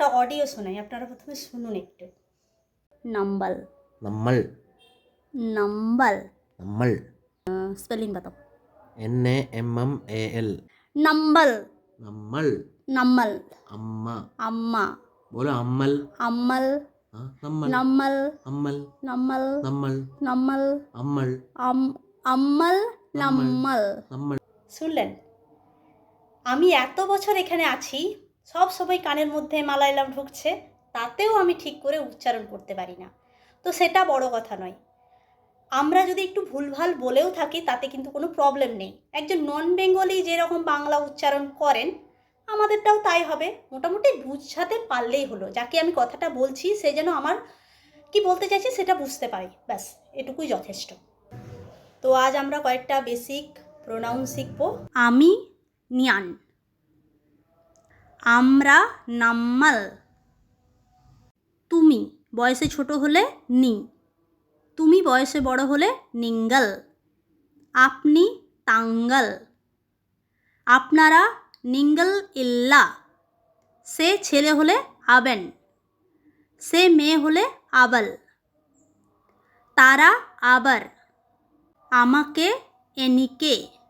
একটা অডিও শোনাই আপনারা প্রথমে শুনুন একটু নাম্বাল നമ്മൾ নাম্বাল നമ്മൾ spelling বাতাও N A M M A L Nammal Nammal Nammal അമ്മ আম্মা ബോലോ അമ്മൽ আম্মাল ആ, നമ്മൾ নাম্মাল അമ്മൽ নাম্মাল നമ്മൾ নাম্মাল അമ്മൾ আম আম্মাল নাম্মাল നമ്മൾ শুনলেন আমি এত বছর এখানে আছি সব সময় কানের মধ্যে মালায়ালাম ঢুকছে, তাতেও আমি ঠিক করে উচ্চারণ করতে পারি না। তো সেটা বড় কথা নয়। আমরা যদি একটু ভুলভাল বলেও থাকি, তাতে কিন্তু কোনো প্রবলেম নেই। একজন নন বেঙ্গলি যেরকম বাংলা উচ্চারণ করেন, আমাদেরটাও তাই হবে। মোটামুটি বুঝাতে পারলেই হলো। যাকে আমি কথাটা বলছি, সে যেন আমার কি বলতে চাইছি, সেটা বুঝতে পারি। ব্যাস, এটুকুই যথেষ্ট। তো আজ আমরা কয়েকটা বেসিক প্রোনাউন শিখব। আমি, নিয়ান। আমরা নাম্মাল। তুমি বয়সে ছোট হলে নি। তুমি বয়সে বড় হলে নিঙ্গল। আপনি তাঙ্গাল। আপনারা নিঙ্গল ইল্লা। সে ছেলে হলে আবেন। সে মেয়ে হলে আবল। তারা আবার। আমাকে, এনিকে।